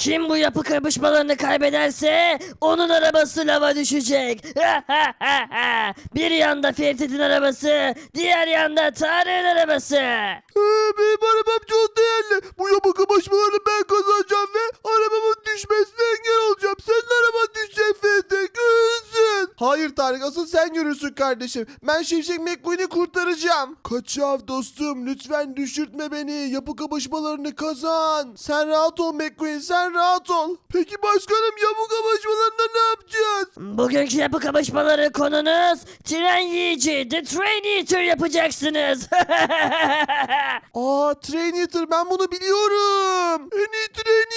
Kim bu yapı kapışmalarını kaybederse onun arabası lava düşecek. bir yanda Ferit'in arabası, diğer yanda Tarık'ın arabası. Ee, benim arabam çok değerli. Bu yapı kapışmalarını ben kazanacağım ve arabamın düşmesine engel olacağım. Senin araban düşecek Fethi. Görürsün. Hayır Tarık asıl sen görürsün kardeşim. Ben Şimşek McQueen'i kurtaracağım. Kaçav dostum lütfen düşürtme beni. Yapı kapışmalarını kazan. Sen rahat ol McQueen sen rahat ol. Peki başkanım yapı kapışmalarında ne yapacağız? Bugünkü yapı kapışmaları konunuz tren yiyici, The Train Eater yapacaksınız. Aa Train Eater ben bunu biliyorum. En iyi Train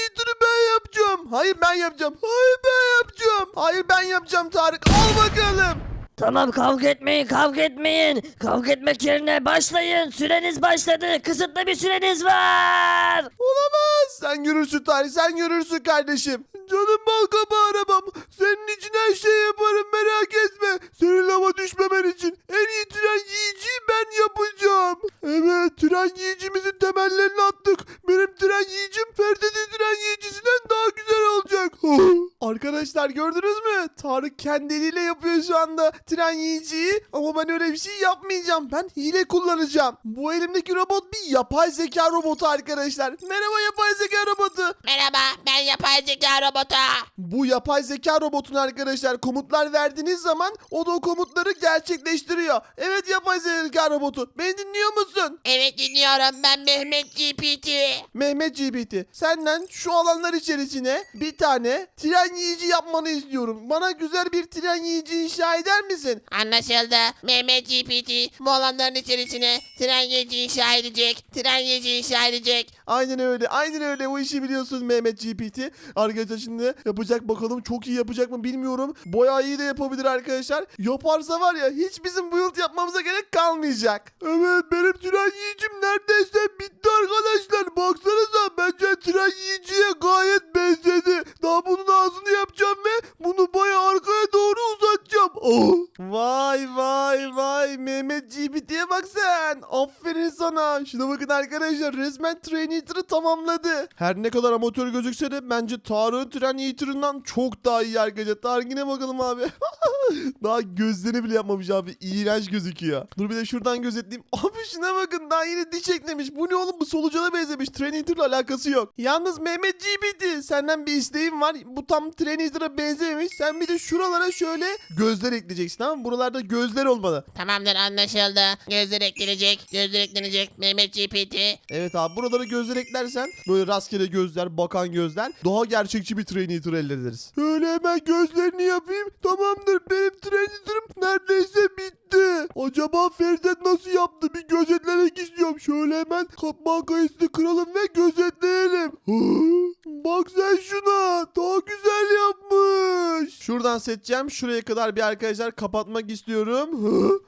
yapacağım. Hayır ben yapacağım. Hayır ben yapacağım. Hayır ben yapacağım Tarık. Al bakalım. Tamam kavga etmeyin, kavga etmeyin. Kavga etmek yerine başlayın. Süreniz başladı. Kısıtlı bir süreniz var. Olamaz. Sen görürsün Tarık sen görürsün kardeşim. Canım bal arabam. Senin için her şeyi yaparım merak etme. Senin lava düşmemen için en iyi tren yiyiciyi ben yapacağım. Evet tren yiyicimizin temellerini attık. Benim tren yiyicim Ferdi'nin tren yiyicisinden daha güzel olacak. Arkadaşlar gördünüz mü? Tarık kendi eliyle yapıyor şu anda tren yiyiciyi. Ama ben öyle bir şey yapmayacağım. Ben hile kullanacağım. Bu elimdeki robot bir yapay zeka robotu arkadaşlar. Merhaba yapay zeka robotu. Merhaba ben yapay zeka robotu. Bu yapay zeka robotuna arkadaşlar komutlar verdiğiniz zaman o da o komutları gerçekleştiriyor. Evet yapay zeka robotu. Beni dinliyor musun? Evet dinliyorum ben Mehmet GPT. Mehmet GPT senden şu alanlar içerisine bir tane tren yiyici yapmanı istiyorum. Bana güzel bir tren yiyici inşa eder misin? Anlaşıldı. Mehmet GPT bu alanların içerisine tren yeci inşa edecek. Tren yeci inşa edecek. Aynen öyle. Aynen öyle. O işi biliyorsunuz Mehmet GPT. Arkadaşlar şimdi yapacak bakalım. Çok iyi yapacak mı bilmiyorum. Bayağı iyi de yapabilir arkadaşlar. Yaparsa var ya hiç bizim build yapmamıza gerek kalmayacak. Evet benim tren yiyicim neredeyse bitti arkadaşlar. Baksanıza bence tren yiyiciye gayet benzedi. Daha bunun ağzını yapacağım ve bunu bayağı arkaya doğru uzatacağım. Oh. Vay vay vay Mehmet GPT'ye bak sen. Aferin sana. Şuna bakın arkadaşlar resmen Train Eater'ı tamamladı. Her ne kadar amatör gözükse de bence Tarık'ın Train Eater'ından çok daha iyi arkadaşlar. Tarık'ine bakalım abi. daha gözlerini bile yapmamış abi. İğrenç gözüküyor. Dur bir de şuradan gözetleyeyim. Abi şuna bakın daha yeni diş eklemiş. Bu ne oğlum bu solucana benzemiş. Train Eater'la alakası yok. Yalnız Mehmet GPT senden bir isteğim var. Bu tam Train Eater'a benzememiş. Sen bir de şuralara şöyle gözler ekleyeceksin tamam mı? Buralarda gözler olmalı. Tamamdır anlaşıldı. Gözler eklenecek. Gözler eklenecek. Mehmet GPT. Evet abi buralara gözler eklersen böyle rastgele gözler, bakan gözler daha gerçekçi bir train eater elde ederiz. Öyle hemen gözlerini yapayım. Tamamdır benim train eater'ım neredeyse bitti. Acaba Ferdet nasıl yaptı? Bir gözetlemek istiyorum. Şöyle hemen kapma kayısını kıralım ve gözetleyelim. Bak sen şuna. Daha güzel yapmış. Şuradan seçeceğim. Şuraya kadar bir arkadaşlar kapatmak istiyorum.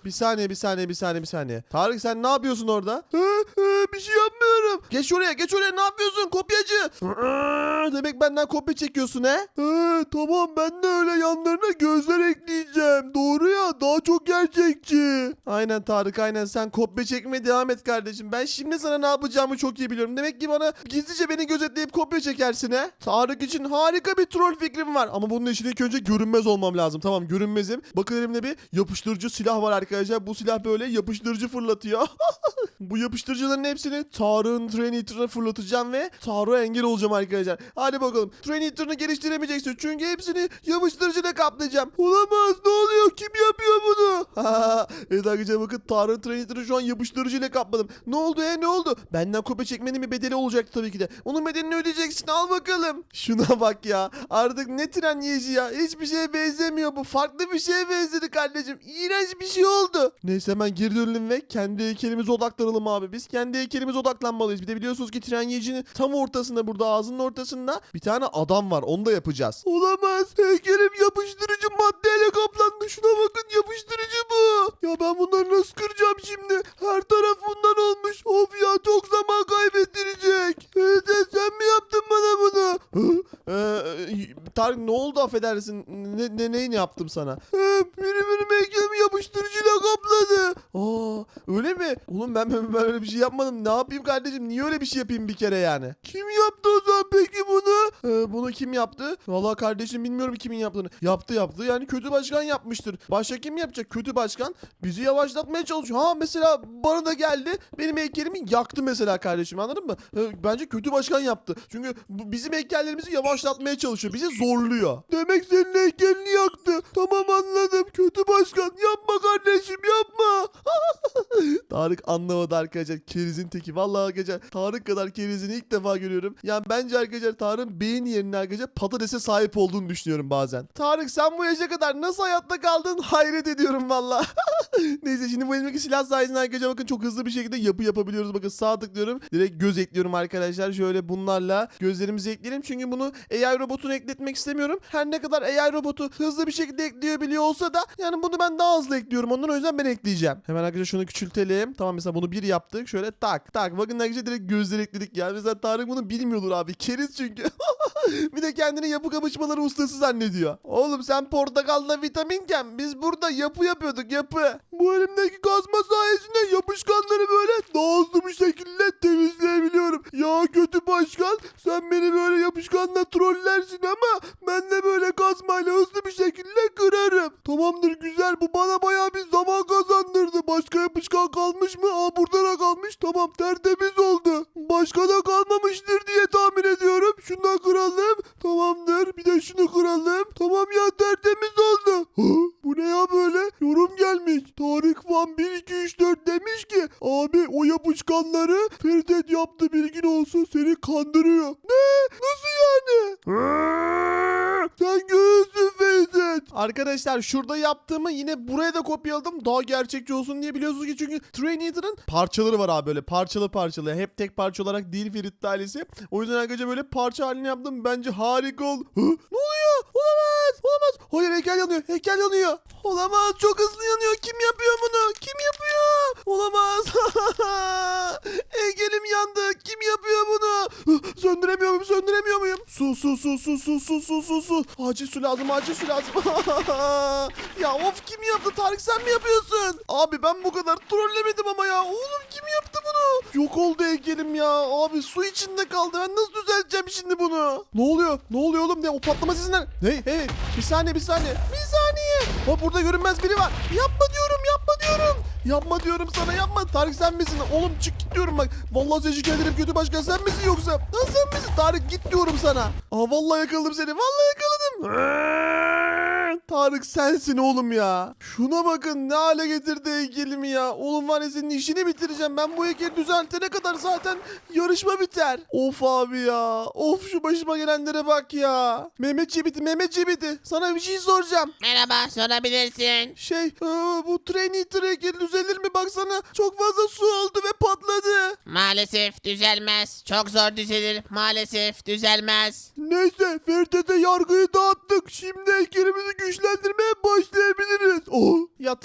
Bir saniye, bir saniye, bir saniye, bir saniye. Tarık sen ne yapıyorsun orada? Bir şey yapmıyorum. Geç oraya, geç oraya. Ne yapıyorsun kopyacı? Demek benden kopya çekiyorsun he? He, tamam ben de öyle yanlarına gözler ekleyeceğim. Doğru ya daha çok gerçekçi. Aynen Tarık aynen sen kopya çekmeye devam et kardeşim. Ben şimdi sana ne yapacağımı çok iyi biliyorum. Demek ki bana gizlice beni gözetleyip kopya çekersin he. Tarık için harika bir troll fikrim var. Ama bunun için ilk önce görünmez olmam lazım. Tamam görünmezim. Bakın elimde bir yapıştırıcı silah var arkadaşlar. Bu silah böyle yapıştırıcı fırlatıyor. Bu yapıştırıcıların hepsini Tarık'ın Train Eater'ına fırlatacağım ve Tarık'a engel olacağım arkadaşlar. Hadi bakalım. Train Eater'ını geliştiremeyeceksin. Çünkü hepsini yapıştırıcıyla kaplayacağım. Olamaz. Ne oluyor? Kim yapıyor bunu? evet arkadaşlar bakın Tarık'ın Train Eater'ı şu an yapıştırıcıyla kapladım. Ne oldu e ne oldu? Benden kopya çekmenin bir bedeli olacaktı tabii ki de. Onun bedelini ödeyeceksin. Al bakalım. Şuna bak ya. Artık ne tren yiyeci ya. Hiçbir şeye benzemiyor bu. Farklı bir şeye benzedi kardeşim. İğrenç bir şey oldu. Neyse hemen geri dönelim ve kendi heykelimize odaklanalım abi. Biz kendi heykelimize odaklanmalıyız. Bir de biliyorsunuz ki tren yiyicinin tam ortasında burada ağzının ortasında bir tane adam var. Onu da yapacağız. Olamaz. Heykelim yapıştırıcı maddeyle kaplandı. Şuna bakın yapıştırıcı bu. Ya ben bunları nasıl kıracağım şimdi? Her taraf bundan olmuş. Of ya çok zaman kaybettirecek. Evet sen mi yaptın bana bunu? Hı? Ee, Tarık ne oldu affedersin? Ne, ne, neyini yaptım sana? Biri benim heykelimi yapıştırıcıyla kapladı. Aa öyle mi? Oğlum ben, ben, ben öyle bir şey yapmadım. Ne yapayım kardeşim? Niye öyle bir şey yapayım bir kere yani? Kim yaptı o zaman peki bunu? Ee, bunu kim yaptı? Vallahi kardeşim bilmiyorum kimin yaptığını. Yaptı yaptı. Yani kötü başkan yapmıştır. Başka kim yapacak? Kötü başkan bizi yavaşlatmaya çalışıyor. Ha mesela bana da geldi. Benim heykelimi yaktı mesela kardeşim anladın mı? Ee, bence kötü başkan yaptı. Çünkü bu bizim heykellerimizi yavaşlatmaya çalışıyor. Bizi zorluyor. Demek senin heykelini yaktı. Tamam anladım. Kötü başkan. Yapma kardeşim yapma. Tarık anlamadı arkadaşlar. Kerizin teki. Vallahi arkadaşlar Tarık kadar kerizini ilk defa görüyorum. Yani bence arkadaşlar Tarık'ın beyin yerine arkadaşlar patatese sahip olduğunu düşünüyorum bazen. Tarık sen bu yaşa kadar nasıl hayatta kaldın? Hayret ediyorum valla. Neyse şimdi bu elimdeki silah sayesinde arkadaşlar bakın çok hızlı bir şekilde yapı yapabiliyoruz. Bakın sağ tıklıyorum. Direkt göz ekliyorum arkadaşlar. Şöyle bunlarla gözlerimizi ekleyelim. Çünkü bunu AI robotuna ekletmek istemiyorum. Her ne kadar AI robotu hızlı bir şekilde ekleyebiliyor olsa da yani bunu ben daha hızlı ekliyorum. Ondan o yüzden ben ekleyeceğim. Hemen arkadaşlar şunu küçültelim. Tamam mesela bunu bir yaptık. Şöyle tak tak. Bakın arkadaşlar direkt gözler ekledik ya. Mesela Tarık bunu bilmiyordur abi. Keriz çünkü. bir de kendini yapı kapışmaları ustası zannediyor. Oğlum sen portakalda vitaminken biz burada yapı yapıyorduk yapı. Bu elimdeki kazma sayesinde yapışkanları böyle daha hızlı bir şekilde temizleyebiliyorum. Ya kötü başkan sen beni böyle yapışkanla trollersin ama ben de böyle kazmayla hızlı bir şekilde kırarım. Tamamdır güzel bu bana bayağı bir zaman kazandırdı. Başka yapışkan kalmış mı? Aa burada da kalmış. Tamam tertemiz oldu. Başka da kalmamıştır diye tahmin ediyorum. Şundan kıralım. Tamamdır. Bir de şunu kıralım. Tamam ya tertemiz oldu. Hı? Bu ne ya böyle? Yorum gelmiş. Tarık Van 1 2 3 4 demiş ki abi o yapışkanları Feridet yaptı bilgin olsun seni kandırıyor. Ne? Nasıl yani? Sen göğüsün Feridet. Arkadaşlar şurada yaptığımı yine buraya da kopyaladım. Daha gerçekçi olsun diye biliyorsunuz ki çünkü Trainator'ın parçaları var abi böyle parçalı parçalı. Hep tek parça olarak değil Ferit ailesi. O yüzden arkadaşlar böyle parça halini yaptım. Bence harika oldu. Hı? Ne oluyor? Olamaz. Olamaz. Hayır heykel yanıyor. Heykel yanıyor. Olamaz. Çok hızlı yanıyor. Kim yapıyor bunu? Kim yapıyor? Olamaz. Heykelim yandı. Kim yapıyor bunu? Hı, Muyum? Söndüremiyor muyum? Su su su su su su su su su. Acil su lazım. Acil su lazım. ya of kim yaptı? Tarık sen mi yapıyorsun? Abi ben bu kadar trollemedim ama ya. Oğlum kim yaptı bunu? Yok oldu heykelim ya. Abi su içinde kaldı. Ben nasıl düzelteceğim şimdi bunu? Ne oluyor? Ne oluyor oğlum? Ne? O patlama sesinden. Hey hey. Bir saniye bir saniye. Bir saniye. Ha burada görünmez biri var. Yapma diyorum yapma diyorum. Yapma diyorum sana yapma. Tarık sen misin? Oğlum çık git diyorum bak. Vallahi teşekkür ederim kötü başkan sen misin yoksa? Ha sen misin? Tarık git diyorum sana. Aa vallahi yakaladım seni. Vallahi yakaladım. Tarık sensin oğlum ya. Şuna bakın ne hale getirdi heykelimi ya. Oğlum var ya senin işini bitireceğim. Ben bu heykeli düzeltene kadar zaten yarışma biter. Of abi ya. Of şu başıma gelenlere bak ya. Mehmet Cebiti, Mehmet Cebiti. Sana bir şey soracağım. Merhaba sorabilirsin. Şey e, bu Trainator heykeli düzelir mi? Baksana çok fazla su oldu ve patladı. Maalesef düzelmez. Çok zor düzelir. Maalesef düzelmez. Neyse Feride yargıyı dağıttık. Şimdi heykelimizi güçlendirmeye başlayabiliriz. Oh. Ya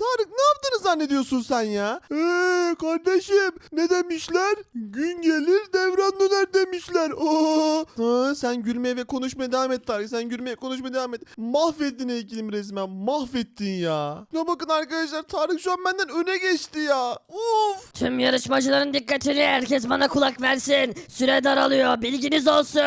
zannediyorsun sen ya? Eee kardeşim ne demişler? Gün gelir devran döner demişler. Oh. Ha, sen gülmeye ve konuşmaya devam et Tarık. Sen gülmeye konuşmaya devam et. Mahvettin heykelimi resmen. Mahvettin ya. Ya bakın arkadaşlar Tarık şu an benden öne geçti ya. Uf. Tüm yarışmacıların dikkatini herkes bana kulak versin. Süre daralıyor bilginiz olsun.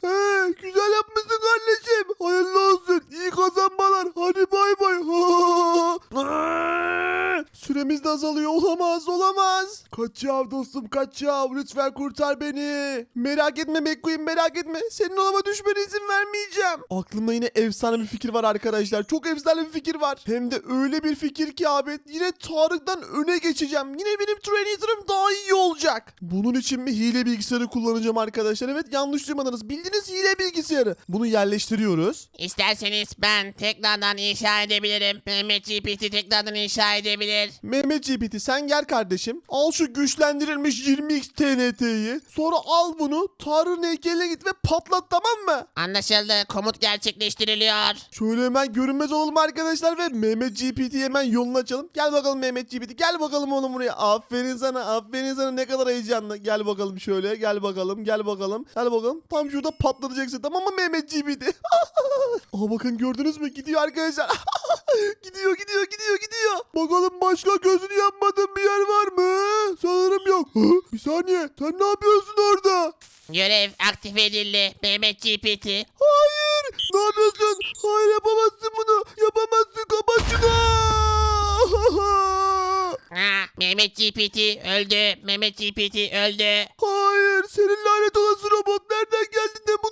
He, güzel yapmışsın kardeşim. Hayırlı olsun. İyi kazanmalar. Hadi bay bay. Süremiz de azalıyor. Olamaz olamaz. Kaçav dostum kaçav. Lütfen kurtar beni. Merak etme McQueen merak etme. Senin olama düşmene izin vermeyeceğim. Aklımda yine efsane bir fikir var arkadaşlar. Çok efsane bir fikir var. Hem de öyle bir fikir ki abi. Yine Tarık'tan öne geçeceğim. Yine benim Trainator'ım daha iyi olacak. Bunun için mi hile bilgisayarı kullanacağım arkadaşlar? Evet yanlış duymadınız. Bildiğiniz hile bilgisayarı. Bunu yerleştiriyoruz. İsterseniz ben tekrardan inşa edebilirim. Mehmet GPT tekrardan inşa edebilir. Mehmet GPT sen gel kardeşim. Al şu güçlendirilmiş 20x TNT'yi. Sonra al bunu Tarık'ın heykeline git ve patlat tamam mı? Anlaşıldı. Komut gerçekleştiriliyor. Şöyle hemen görünmez olalım arkadaşlar ve Mehmet GPT'yi hemen yolunu açalım. Gel bakalım Mehmet GPT. Gel bakalım oğlum buraya. Aferin sana. Aferin sana. Ne kadar heyecanlı. Gel bakalım şöyle. Gel bakalım. Gel bakalım. Gel bakalım. Tam şurada patlatacaksın. Tamam mı Mehmet GPT? Aha bakın gördünüz mü? Gidiyor arkadaşlar. gidiyor gidiyor gidiyor gidiyor. Bakalım başka gözünü yanmadığın bir yer var mı? Sanırım yok. Hı? Bir saniye sen ne yapıyorsun orada? Görev aktif edildi. Mehmet GPT. Hayır. Ne yapıyorsun? Hayır yapamazsın bunu. Yapamazsın. Kapat şunu. Ha, Mehmet GPT öldü. Mehmet GPT öldü. Hayır. Senin lanet olası robot. Nereden geldin de bunu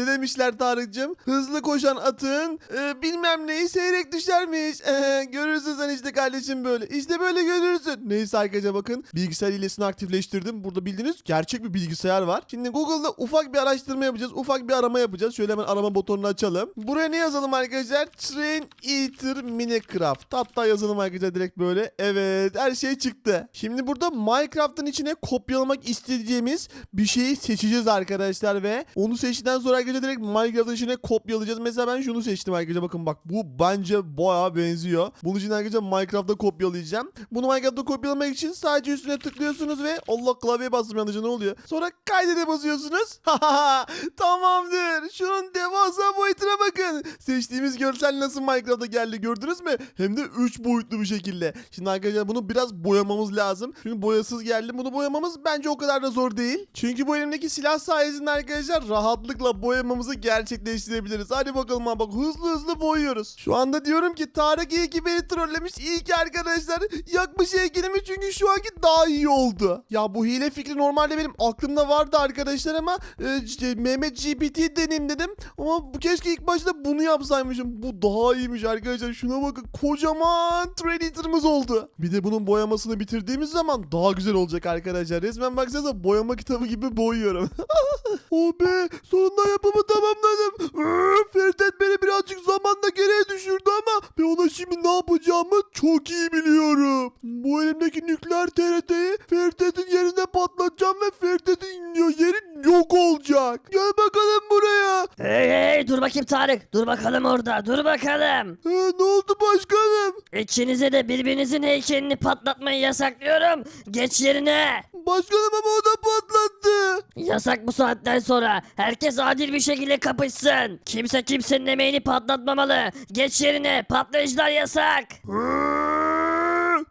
ne demişler Tarık'cığım? Hızlı koşan atın e, bilmem neyi seyrek düşermiş. E, görürsün sen işte kardeşim böyle. İşte böyle görürsün. Neyse arkadaşlar bakın. Bilgisayar hilesini aktifleştirdim. Burada bildiğiniz gerçek bir bilgisayar var. Şimdi Google'da ufak bir araştırma yapacağız. Ufak bir arama yapacağız. Şöyle hemen arama butonunu açalım. Buraya ne yazalım arkadaşlar? Train Eater Minecraft. Hatta yazalım arkadaşlar direkt böyle. Evet her şey çıktı. Şimdi burada Minecraft'ın içine kopyalamak istediğimiz bir şeyi seçeceğiz arkadaşlar ve onu seçtikten sonra arkadaşlar direkt Minecraft'ın içine kopyalayacağız. Mesela ben şunu seçtim arkadaşlar bakın bak bu bence bayağı benziyor. Bunun için arkadaşlar Minecraft'ta kopyalayacağım. Bunu Minecraft'ta kopyalamak için sadece üstüne tıklıyorsunuz ve Allah klavyeye bastım yanlışa ne oluyor? Sonra kaydede basıyorsunuz. Tamamdır. Şunun devasa boyutuna bakın. Seçtiğimiz görsel nasıl Minecraft'a geldi gördünüz mü? Hem de 3 boyutlu bir şekilde. Şimdi arkadaşlar bunu biraz boyamamız lazım. Çünkü boyasız geldi. Bunu boyamamız bence o kadar da zor değil. Çünkü bu elimdeki silah sayesinde arkadaşlar rahatlıkla boyamamızı gerçekleştirebiliriz. Hadi bakalım abi bak hızlı hızlı boyuyoruz. Şu anda diyorum ki Tarık iyi ki beni trollemiş. İyi ki arkadaşlar yakmış heykelimi çünkü şu anki daha iyi oldu. Ya bu hile fikri normalde benim aklımda vardı arkadaşlar ama e, Mehmet GPT deneyim dedim. Ama bu keşke ilk başta bunu yapsaymışım. Bu daha iyiymiş arkadaşlar. Şuna bakın kocaman Predator'ımız oldu. Bir de bunun boyamasını bitirdiğimiz zaman daha güzel olacak arkadaşlar. Resmen baksanıza boyama kitabı gibi boyuyorum. oh be sonunda yapımı tamamladım. Üf, Ferdet beni birazcık zamanda geriye düşürdü ama ben ona şimdi ne yapacağımı çok iyi biliyorum. Bu elimdeki nükleer TRT'yi Ferdet'in yerine patlatacağım ve Ferdet'in yeri yok olacak. Gel bakalım buraya. Hey hey dur bakayım Tarık. Dur bakalım orada. Dur bakalım. Ha, ne oldu başkanım? İkinize de birbirinizin heykelini patlatmayı yasaklıyorum. Geç yerine. Başkanım ama o da patlattı. Yasak bu saatten sonra. Herkes adil bir şekilde kapışsın. Kimse kimsenin emeğini patlatmamalı. Geç yerine. Patlayıcılar yasak.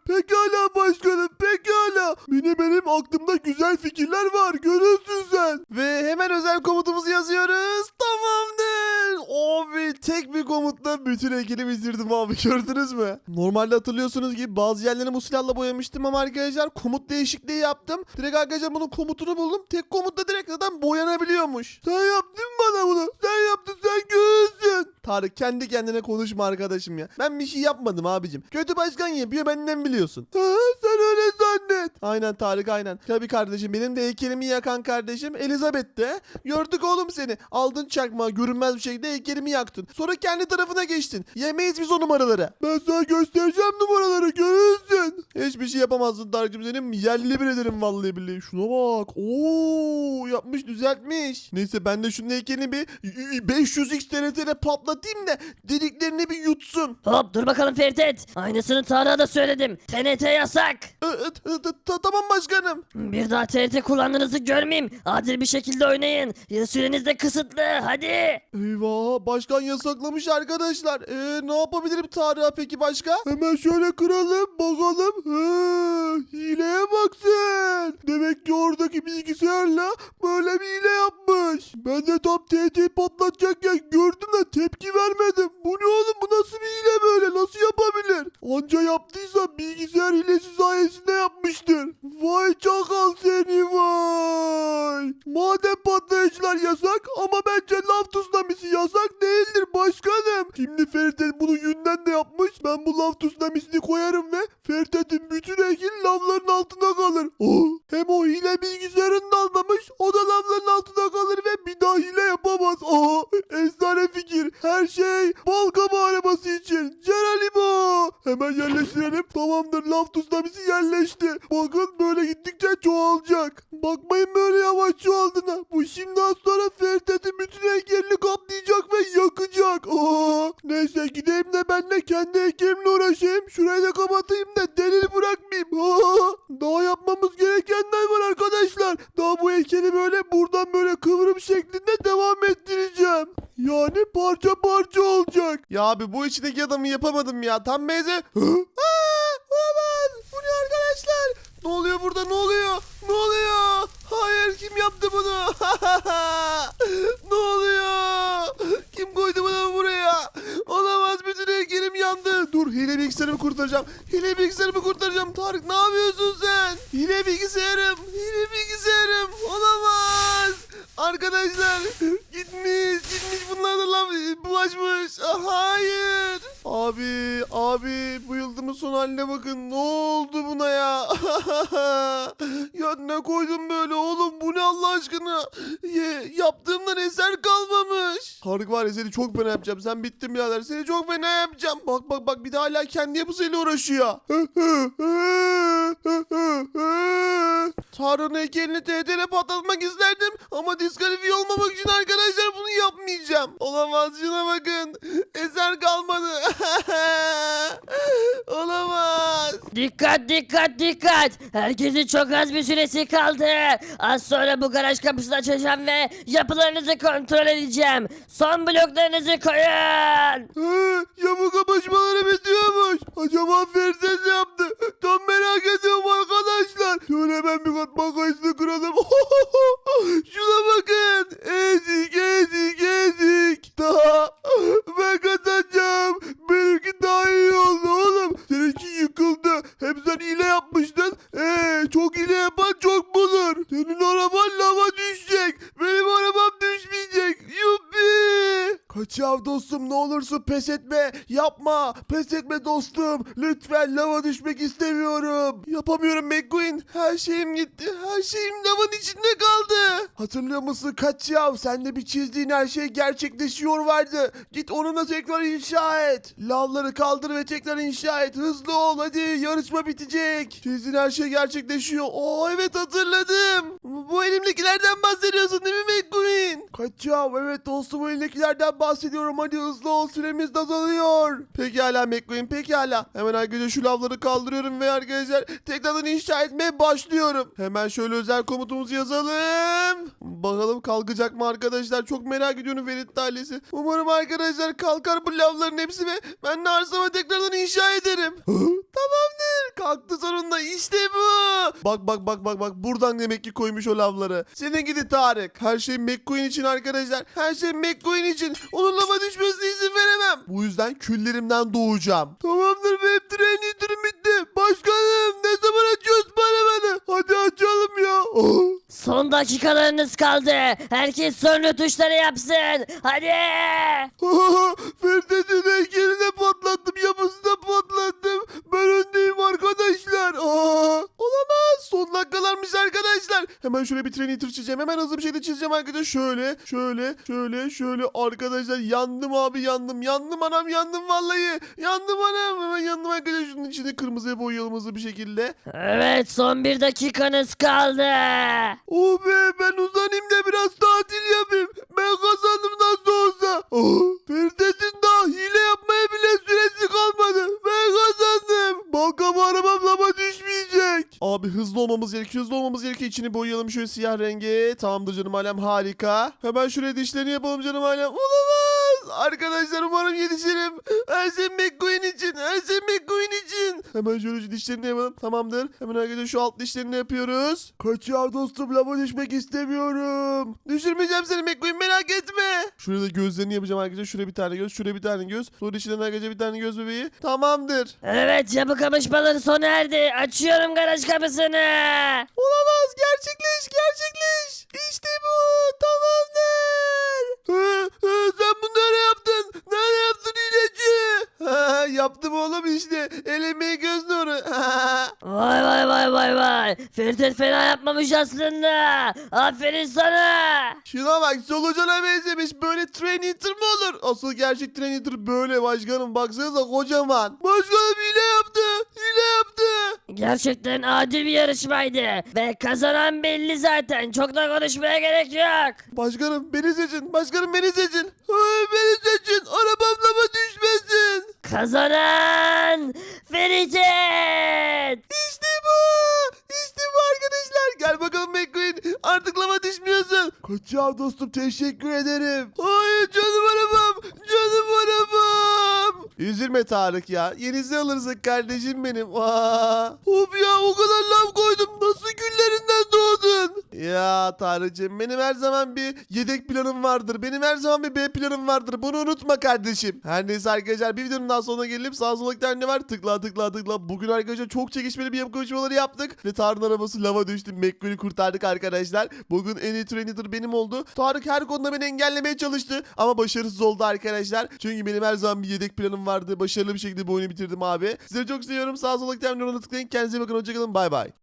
Pekala başkanım pekala. Benim benim aklımda güzel fikirler var görürsün sen. Ve hemen özel komutumuzu yazıyoruz. Tamamdır. Abi tek bir komutla bütün heykeli bitirdim abi gördünüz mü? Normalde hatırlıyorsunuz ki bazı yerlerini bu silahla boyamıştım ama arkadaşlar komut değişikliği yaptım. Direkt arkadaşlar bunun komutunu buldum. Tek komutla direkt zaten boyanabiliyormuş. Sen yaptın Tarık kendi kendine konuşma arkadaşım ya. Ben bir şey yapmadım abicim. Kötü başkan yapıyor benden biliyorsun. Zannet. Aynen Tarık aynen. Tabii kardeşim benim de heykelimi yakan kardeşim Elizabeth de. Gördük oğlum seni. Aldın çakmağı görünmez bir şekilde heykelimi yaktın. Sonra kendi tarafına geçtin. Yemeyiz biz o numaraları. Ben sana göstereceğim numaraları görürsün. Hiçbir şey yapamazsın Tarık'cığım senin yerli bir ederim vallahi billahi. Şuna bak. Oo yapmış düzeltmiş. Neyse ben de şunun heykelini bir 500x TRT'de patlatayım da dediklerini bir yutsun. Hop dur bakalım Ferdet. Aynısını Tarık'a da söyledim. TNT yasak. Ee, e, ta- Tamam başkanım. Bir daha TRT kullandığınızı görmeyeyim. Adil bir şekilde oynayın. Ya Süreniz de kısıtlı. Hadi. Eyvah başkan yasaklamış arkadaşlar. Ee, ne yapabilirim Tarık'a peki başka? Hemen şöyle kıralım bakalım. He, hileye bak sen. Demek ki oradaki bilgisayarla böyle bir hile yapmış. Ben de tam TNT patlatacakken gördüm de tepki vermedim. Bu ne oğlum bu nasıl bir hile böyle nasıl yapabilir? Anca yaptıysa bilgisayar hilesi sayesinde yapmıştır. Vay çakal seni vay. Madem patlayıcılar yasak ama bence lav tsunamisi yasak değildir başkanım. Şimdi Ferit'in bunu yünden de yapmış. Ben bu lav tsunamisini koyarım ve Ferit'in bütün heykeli lavların altında kalır. Oh. Hem o hile bilgisayarını Daha yapmamız gerekenler var arkadaşlar. Daha bu heykeli böyle buradan böyle kıvrım şeklinde devam ettireceğim. Yani parça parça olacak. Ya abi bu içindeki adamı yapamadım ya. Tam benze... bulaşmış. Ah, Hayır. Abi abi bu yıldımın son haline bakın. Ne oldu buna ya? ya ne koydum böyle bu ne Allah aşkına? Ye, yaptığımdan eser kalmamış. Tarık var ya seni çok fena yapacağım. Sen bittin birader. Seni çok fena yapacağım. Bak bak bak bir de hala kendi yapısıyla uğraşıyor. Tarık'ın heykelini TT'le patlatmak isterdim ama diskalifiye olmamak için arkadaşlar bunu yapmayacağım. Olamaz şuna bakın. Eser kalmadı. Olamaz. Dikkat dikkat dikkat. Herkesin çok az bir süresi kaldı. Az sonra bu garaj kapısını açacağım ve yapılarınızı kontrol edeceğim. Son bloklarınızı koyun. Hı, Yamuk kapışmaları bitiyormuş. Acaba Ferdes yaptı. Tam merak ediyorum arkadaşlar. Şöyle hemen bir kat bagajını kıralım. Şuna bakın. Ezik ezik ezik. Daha ben kazanacağım. Benimki daha iyi oldu oğlum. Seninki yıkıldı. Hem sen hile yapmıştın. Ee, çok hile yapan çok bulur. Senin araban lava düşecek. Benim arabam düşmeyecek. Yuppi. Kaçav dostum ne olursun pes etme. Yapma. Pes etme dostum. Lütfen lava düşmek istemiyorum. Yapamıyorum McQueen. Her şeyim gitti. Her şeyim lavanın içinde kaldı. Hatırlıyor musun Kaçav? Sende bir çizdiğin her şey gerçekleşiyor vardı. Git onunla tekrar inşa et. Lavları kaldır ve tekrar inşa et. Hızlı ol hadi. Yarışma bitecek. Çizdiğin her şey gerçekleşiyor. Oo evet hatırladım. Bu elimdekilerden bahsediyorsun değil mi McQueen? Kaçav evet dostum bu bahsediyorum. Hadi hızlı ol süremiz de azalıyor. Pekala McQueen pekala. Hemen arkadaşlar şu lavları kaldırıyorum ve arkadaşlar tekrardan inşa etmeye başlıyorum. Hemen şöyle özel komutumuzu yazalım. Bakalım kalkacak mı arkadaşlar? Çok merak ediyorum Ferit ailesi. Umarım arkadaşlar kalkar bu lavların hepsi ve ben de arsama tekrardan inşa ederim. Tamamdır. Kalktı sonunda işte bu. Bak bak bak bak bak buradan demek ki koymuş o lavları. Senin gidi Tarık. Her şey McQueen için arkadaşlar. Her şey McQueen için. Onun lava düşmesine izin veremem. Bu yüzden küllerimden doğacağım. Tamamdır benim tren yitirim bitti. Başkanım ne zaman açıyoruz paravanı? Hadi açalım ya. Oh. Son dakikalarınız kaldı. Herkes son rötuşları yapsın. Hadi. Ferdet'in heykelini patlattım. Yapısını patlattım. Hemen şöyle bir treni çizeceğim. Hemen hızlı bir şekilde çizeceğim arkadaşlar. Şöyle, şöyle, şöyle, şöyle. Arkadaşlar yandım abi yandım. Yandım anam yandım vallahi. Yandım anam. Hemen yandım arkadaşlar. Şunun içini kırmızıya boyayalım hızlı bir şekilde. Evet son bir dakikanız kaldı. Oh be ben uzanayım da biraz tatil yapayım. Ben kazandım nasıl olsa. Oh, Firdevs'in daha hile yapmaya bile süresi kalmadı. Ben kazandım. Bankam arabam lama düşmeyecek. Abi hızlı olmamız gerekiyor. Hızlı olmamız gerekiyor. İçini boyayalım şöyle siyah rengi. Tamamdır canım alem harika. Hemen şuraya dişlerini yapalım canım alem. Olamaz. Arkadaşlar umarım yetişirim. Şey McQueen için. Şey McQueen için. Hemen şöyle şu dişlerini yapalım. Tamamdır. Hemen arkadaşlar şu alt dişlerini yapıyoruz. Kaçıyor dostum lava düşmek istemiyorum. Düşürmeyeceğim seni McQueen merak etme. Şurada gözlerini yapacağım arkadaşlar. Şuraya bir tane göz. Şuraya bir tane göz. Sonra içinden arkadaşlar bir tane göz bebeği. Tamamdır. Evet yapı kapışmaları sona erdi. Açıyorum garaj kapısını. Olamaz. Gerçekleş. Gerçekleş. İşte bu. Tamamdır. Hı, hı, sen bunu nereye yaptın? Nereye yaptın? Ha, yaptım oğlum işte. El emeği göz nuru. Vay vay vay vay vay. Ferit fena yapmamış aslında. Aferin sana. Şuna bak solucana benzemiş. Böyle train eater mı olur? Asıl gerçek train eater böyle başkanım. Baksanıza kocaman. Başkanım hile yaptı. Hile yaptı. Gerçekten adil bir yarışmaydı. Ve kazanan belli zaten. Çok da konuşmaya gerek yok. Başkanım beni seçin. Başkanım beni seçin. Ay, beni seçin. Arabamlama düşmesin. Kazanan Ferit'in. İşte bu. İşte bu arkadaşlar. Gel bakalım McQueen. Artık lava düşmüyorsun. Kaçacağım dostum. Teşekkür ederim. Ay canım arabam. Canım arabam. Üzülme Tarık ya. Yenisini alırsın kardeşim benim. Aa. Of ya o kadar laf koydum. Nasıl güllerinden doğdun? Ya Tarık'cığım benim her zaman bir yedek planım vardır. Benim her zaman bir B planım vardır. Bunu unutma kardeşim. Her neyse arkadaşlar bir videonun daha sonuna gelelim. Sağ solda ne var? Tıkla tıkla tıkla. Bugün arkadaşlar çok çekişmeli bir yapı konuşmaları yaptık. Ve Tarık'ın arabası lava düştü. McQueen'i kurtardık arkadaşlar. Bugün en iyi trainer benim oldu. Tarık her konuda beni engellemeye çalıştı. Ama başarısız oldu arkadaşlar. Çünkü benim her zaman bir yedek planım vardı. Başarılı bir şekilde bu oyunu bitirdim abi. Sizleri çok seviyorum. Sağ solda tıklayın. Kendinize bakın. Hoşçakalın. Bay bay.